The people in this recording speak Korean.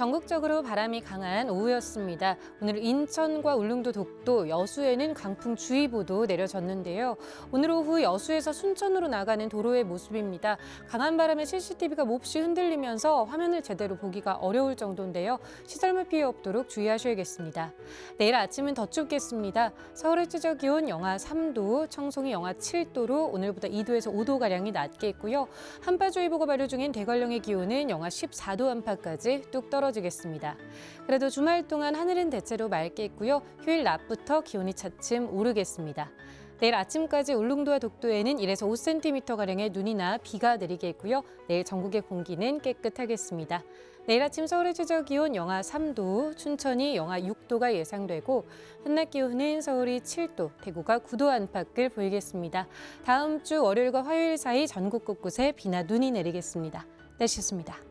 전국적으로 바람이 강한 오후였습니다. 오늘 인천과 울릉도, 독도, 여수에는 강풍주의보도 내려졌는데요. 오늘 오후 여수에서 순천으로 나가는 도로의 모습입니다. 강한 바람에 CCTV가 몹시 흔들리면서 화면을 제대로 보기가 어려울 정도인데요. 시설물 피해 없도록 주의하셔야겠습니다. 내일 아침은 더 춥겠습니다. 서울의 최저 기온 영하 3도, 청송이 영하 7도로 오늘보다 2도에서 5도 가량이 낮겠고요. 한파주의보가 발효 중인 대관령의 기온은 영하 14도 안팎까지 뚝 떨어 지겠습니다. 그래도 주말 동안 하늘은 대체로 맑겠고요. 휴일 낮부터 기온이 차츰 오르겠습니다. 내일 아침까지 울릉도와 독도에는 1에서 5cm가량의 눈이나 비가 내리겠고요. 내일 전국의 공기는 깨끗하겠습니다. 내일 아침 서울의 최저 기온 영하 3도, 춘천이 영하 6도가 예상되고 한낮 기온은 서울이 7도, 대구가 9도 안팎을 보이겠습니다. 다음 주 월요일과 화요일 사이 전국 곳곳에 비나 눈이 내리겠습니다. 날씨였습니다.